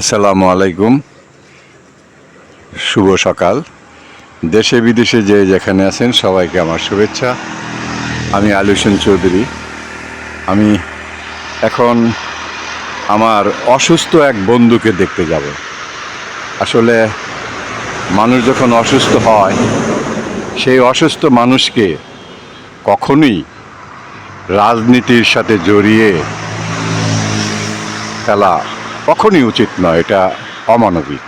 আসসালামু আলাইকুম। শুভ সকাল। দেশে বিদেশে যে যেখানে আছেন সবাইকে আমার শুভেচ্ছা। আমি আলু হোসেন চৌধুরী। আমি এখন আমার অসুস্থ এক বন্ধুকে দেখতে যাব। আসলে মানুষ যখন অসুস্থ হয়, সেই অসুস্থ মানুষকে কখনোই রাজনীতির সাথে জড়িয়ে ফেলা কখনই উচিত নয়, এটা অমানবিক।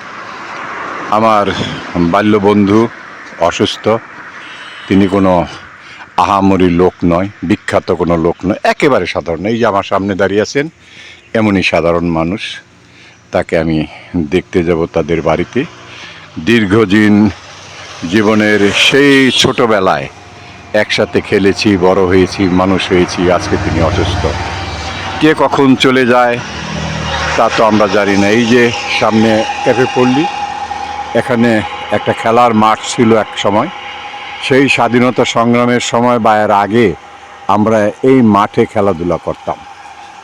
আমার বাল্যবন্ধু অসুস্থ, তিনি কোনো আহামরি লোক নয়, বিখ্যাত কোনো লোক নয়, একেবারে সাধারণ। এই যে আমার সামনে দাঁড়িয়ে আছেন, এমনই সাধারণ মানুষ। তাকে আমি দেখতে যাব তাদের বাড়িতে। দীর্ঘদিন জীবনের সেই ছোটবেলায় একসাথে খেলেছি, বড় হয়েছি, মানুষ হয়েছি, আজকে তিনি অসুস্থ। কে কখন চলে যায় তা তো আমরা জানি না। এই যে সামনে ক্যাফে পল্লী, এখানে একটা খেলার মাঠ ছিল এক সময়। সেই স্বাধীনতা সংগ্রামের সময় বা এর আগে আমরা এই মাঠে খেলাধুলা করতাম।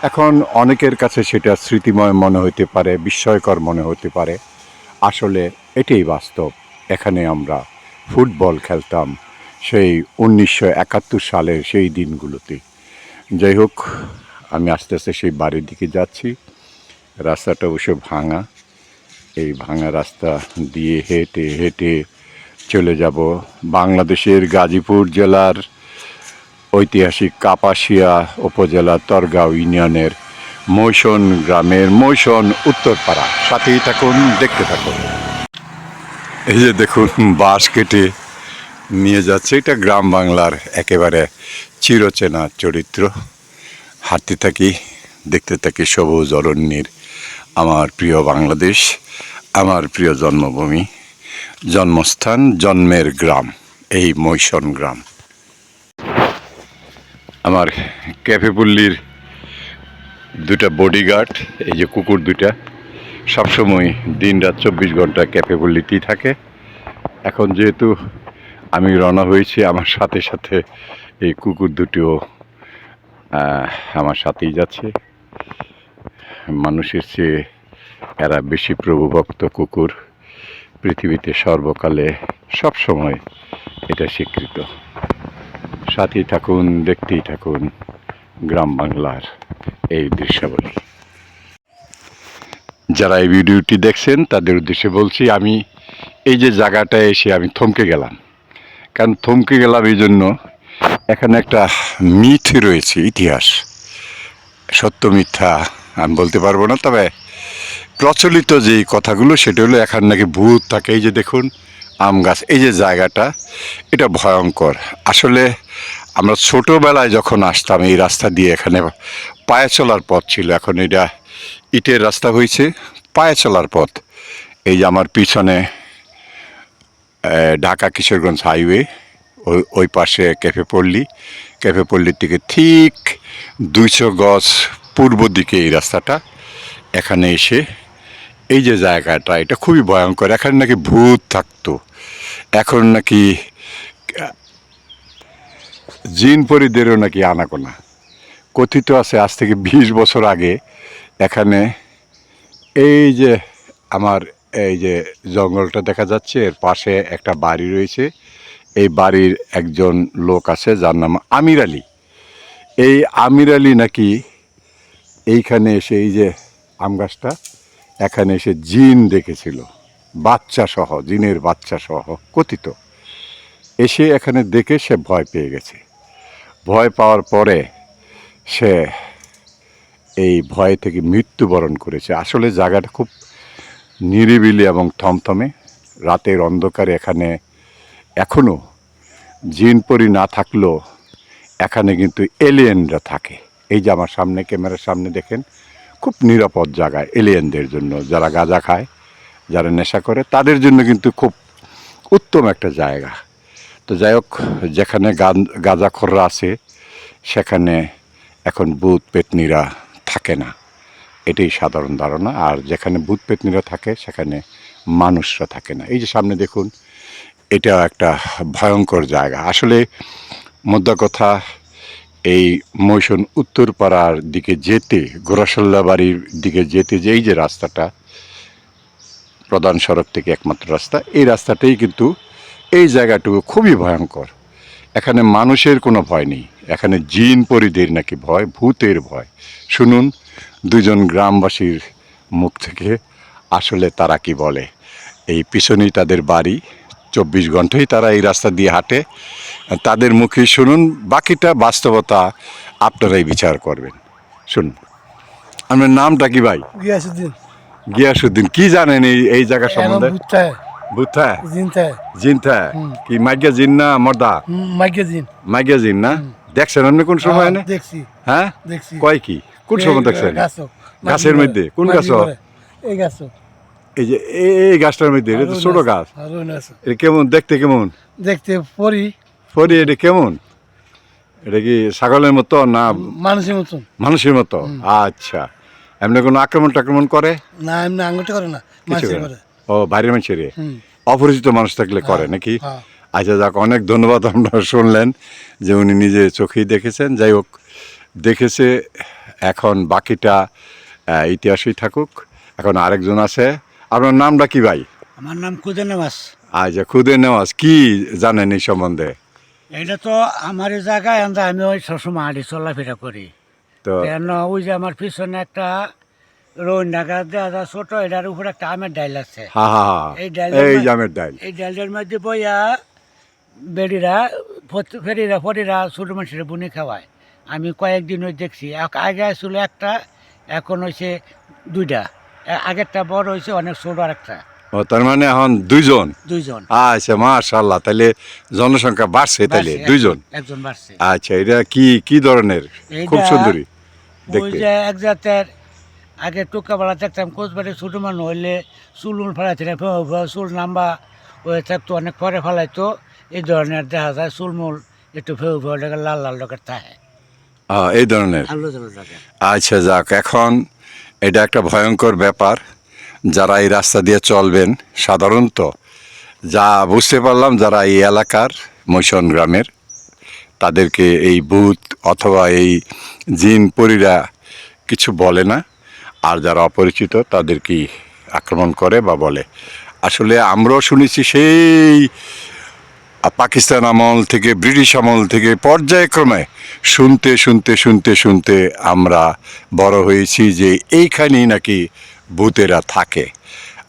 এখন অনেকের কাছে সেটা স্মৃতিময় মনে হতে পারে, বিস্ময়কর মনে হতে পারে। আসলে এটাই বাস্তব। এখানে আমরা ফুটবল খেলতাম সেই উনিশশো একাত্তর সালের সেই দিনগুলোতে। যাই হোক, আমি আস্তে আস্তে সেই বাড়ির দিকে যাচ্ছি। রাস্তাটা অবশ্য ভাঙা। এই ভাঙা রাস্তা দিয়ে হেঁটে হেঁটে চলে যাব বাংলাদেশের গাজীপুর জেলার ঐতিহাসিক কাপাসিয়া উপজেলা তরগাঁও ইউনিয়নের মৈশন গ্রামের মৈশন উত্তরপাড়া। সাথেই থাকুন, দেখতে থাকুন। এই যে দেখুন, বাঁশ কেটে নিয়ে যাচ্ছে। এটা গ্রাম বাংলার একেবারে চিরচেনা চরিত্র। হাঁটতে থাকি দেখতে থাকি সবুজ অরণ্যের। আমার প্রিয় বাংলাদেশ, আমার প্রিয় জন্মভূমি, জন্মস্থান, জন্মের গ্রাম, এই মৈশন গ্রাম। আমার ক্যাফেপল্লির দুটা বডিগার্ড এই যে কুকুর দুটা সবসময় দিন রাত চব্বিশ ঘণ্টা ক্যাফেপল্লিতেই থাকে। এখন যেহেতু আমি রওনা হয়েছি, আমার সাথে সাথে এই কুকুর দুটিও আমার সাথেই যাচ্ছে। মানুষের চেয়ে এরা বেশি প্রভুভক্ত কুকুর পৃথিবীতে সর্বকালে সব সময় এটা স্বীকৃত। সাথেই থাকুন, দেখতেই থাকুন, গ্রাম বাংলার এই দৃশ্যাবলী। যারা এই ভিডিওটি দেখছেন, তাদের উদ্দেশ্যে বলছি, আমি এই যে জায়গাটায় এসে আমি থমকে গেলাম। কারণ থমকে গেলাম এই জন্য এখানে একটা মিথ রয়েছে, ইতিহাস। সত্য মিথ্যা আমি বলতে পারব না, তবে প্রচলিত যেই কথাগুলো, সেটা হলো এখানে নাকি ভূত থাকে। এই যে দেখুন, আম গাছ, এই যে জায়গাটা, এটা ভয়ঙ্কর। আসলে আমরা ছোটোবেলায় যখন আসতাম, এই রাস্তা দিয়ে এখানে পায়ে চলার পথ ছিল। এখন এটা ইটের রাস্তা হয়েছে, পায়ে চলার পথ। এই যে আমার পিছনে ঢাকা কিশোরগঞ্জ হাইওয়ে, ওই ওই পাশে ক্যাফে পল্লী। ক্যাফে পল্লীর থেকে ঠিক দুইশো গজ পূর্ব দিকে এই রাস্তাটা, এখানে এসে এই যে জায়গাটা, এটা খুবই ভয়ঙ্কর। এখানে নাকি ভূত থাকতো। এখন নাকি, জিন পরিদেরও নাকি আনাকোনা কথিত আছে, আজ থেকে বিশ বছর আগে এখানে এই যে আমার এই যে জঙ্গলটা দেখা যাচ্ছে, এর পাশে একটা বাড়ি রয়েছে। এই বাড়ির একজন লোক আছে, যার নাম আমির আলী। এই আমির আলী নাকি এইখানে এসে এই যে আম গাছটা, এখানে এসে জিন দেখেছিল। বাচ্চা সহ, জিনের বাচ্চা সহ, কথিত। এসে এখানে দেখে সে ভয় পেয়ে গেছে। ভয় পাওয়ার পরে সে এই ভয় থেকে মৃত্যুবরণ করেছে। আসলে জায়গাটা খুব নিরিবিলি এবং থমথমে। রাতের অন্ধকারে এখানে এখনও জিনপরি না থাকলেও এখানে কিন্তু এলিয়েনরা থাকে। এই যে আমার সামনে, ক্যামেরার সামনে দেখেন, খুব নিরাপদ জায়গা এলিয়েনদের জন্য যারা গাঁজা খায়, যারা নেশা করে, তাদের জন্য কিন্তু খুব উত্তম একটা জায়গা। তো যাই হোক, যেখানে গাঁজাখোররা আছে, সেখানে এখন ভূত পেতনিরা থাকে না। এটাই সাধারণ ধারণা। আর যেখানে ভূত পেতনিরা থাকে, সেখানে মানুষরা থাকে না। এই যে সামনে দেখুন, এটা একটা ভয়ঙ্কর জায়গা। আসলে মোদ্দা কথা এই মৈশন উত্তরপাড়ার দিকে যেতে গোরাসল্লা বাড়ির দিকে যেতে যে এই যে রাস্তাটা, প্রধান সড়ক থেকে একমাত্র রাস্তা, এই রাস্তাটাই কিন্তু এই জায়গাটুকু খুবই ভয়ঙ্কর। এখানে মানুষের কোনো ভয় নেই। এখানে জিন পরিদের নাকি ভয়, ভূতের ভয়। শুনুন, দুজন গ্রামবাসীর মুখ থেকে আসলে তারা কি বলে। এই পিছনেই তাদের বাড়ি চব্বিশ ঘন্টাই তারা এই রাস্তা দিয়ে হাঁটে। তাদের মুখে শুনুন বাকিটা বাস্তবতা আপনারাই বিচার করবেন। শুনুন। আপনার নামটা কি ভাই? গিয়াসুদ্দিন। গিয়াসুদ্দিন কি জানেন এই এই জায়গা সম্বন্ধে? বুথা কি মাইগা জিন না মর্দা? মাইকে জিন। মাইগা জিন না? দেখছেন আপনি কোন সময় না দেখছি। হ্যাঁ? দেখছি। কয় কি? কোন সময় দেখছেন? গাছের মধ্যে? কোন গাছও? এই গাছও। এই যে এই- গাছটার মধ্যে এটা তো ছোট গাছ। এটা কেমন দেখতে কেমন? দেখতে পরি। ফরি এটা কেমন? এটা কি ছাগলের মতো না মানুষের মতন? মানুষের মতো? আচ্ছা। এমনি কোনো আক্রমণ টাক্রমণ করে? না এমনি আঙুলটা করে না? ও বাইরের মানুষের অপরিচিত মানুষ থাকলে করে নাকি? হ্যাঁ। আচ্ছা যাক অনেক ধন্যবাদ আপনারা শুনলেন যে উনি নিজে চোখেই দেখেছেন। যাই হোক দেখেছে এখন বাকিটা ইতিহাসই থাকুক। এখন আরেকজন আছে। আপনার নামটা কি ভাই? আমার নাম কুদে নেওয়াজ। আচ্ছা খুদে নেওয়াজ কি জানেন এই সম্বন্ধে? এটা তো আমার জায়গায় আমরা আমি ওই সবসময় হাঁটি চলাফেরা করি। তো কেন ওই যে আমার পিছনে একটা রোহিঙ্গা গাছ দেওয়া যায় ছোট এটার উপরে একটা আমের ডাইল আছে। হা হা হা এই ডালের এই জামের ডাইল। এই ডাইলের মধ্যে বইয়া বেড়িরা ফেরিরা ফরিরা ছোট মানুষের বুনি খাওয়ায়। আমি কয়েকদিন ওই দেখছি। এক- আগে ছিল একটা এখন হয়েছে দুইটা। আগেরটা বড় হয়েছে অনেক ছোট আর একটা ও তার মানে এখন দুইজন? দুইজন। আচ্ছা মাশাল্লাহ তাহলে জনসংখ্যা বাড়ছে তাহলে দুইজন? একজন- বাড়ছে। আচ্ছা এটা কি কি ধরনের? খুব সুন্দরী দেখতে। এক জাতের আগে টুকা বেলা দেখতাম কোচবাড়ি ছোটো মানুষ হইলে চুল উল ফেলাইতে না, চুল নাম্বা হয়ে থাকতো অনেক পরে ফেলাইতো এই ধরনের দেখা যায় চুলমুল একটু ফেউ ফেউ লাল লাল লোকের আহ, এই ধরনের? আচ্ছা যাক এখন এটা একটা ভয়ঙ্কর ব্যাপার। যারা এই রাস্তা দিয়ে চলবেন, সাধারণত যা বুঝতে পারলাম যারা এই এলাকার মৈশন গ্রামের, তাদেরকে এই ভূত অথবা এই জিন পরীরা কিছু বলে না। আর যারা অপরিচিত তাদেরকে আক্রমণ করে বা বলে। আসলে আমরাও শুনেছি সেই পাকিস্তান আমল থেকে, ব্রিটিশ আমল থেকে পর্যায়ক্রমে শুনতে শুনতে শুনতে শুনতে আমরা বড় হয়েছি যে এইখানেই নাকি ভূতেরা থাকে।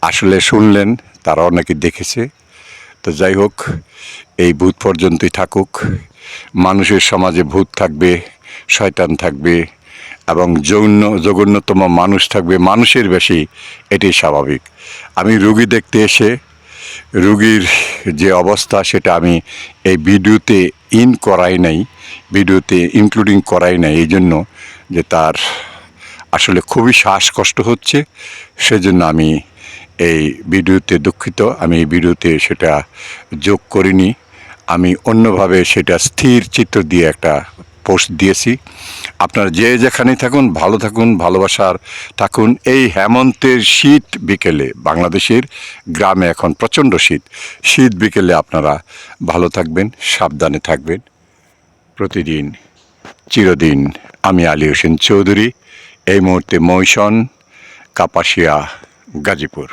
আসলে শুনলেন, তারা অনেকে দেখেছে। তো যাই হোক, এই ভূত পর্যন্তই থাকুক। মানুষের সমাজে ভূত থাকবে, শয়তান থাকবে এবং যৌন, জঘন্যতম মানুষ থাকবে মানুষের বেশি এটি স্বাভাবিক। আমি রুগী দেখতে এসে রুগীর যে অবস্থা, সেটা আমি এই ভিডিওতে ইন করাই নাই, ভিডিওতে ইনক্লুডিং করাই নাই, এই জন্য যে তার আসলে খুবই শ্বাসকষ্ট হচ্ছে, সেজন্য আমি এই ভিডিওতে দুঃখিত, আমি এই ভিডিওতে সেটা যোগ করিনি। আমি অন্যভাবে সেটা স্থির চিত্র দিয়ে একটা পোস্ট দিয়েছি। আপনার যে যেখানেই থাকুন, ভালো থাকুন, ভালোবাসার থাকুন। এই হেমন্তের শীত বিকেলে, বাংলাদেশের গ্রামে এখন প্রচণ্ড শীত। শীত বিকেলে আপনারা ভালো থাকবেন, সাবধানে থাকবেন। প্রতিদিন, চিরদিন আমি আলী হোসেন চৌধুরী। এই মুহূর্তে মৈশন কাপাসিয়া, গাজীপুর।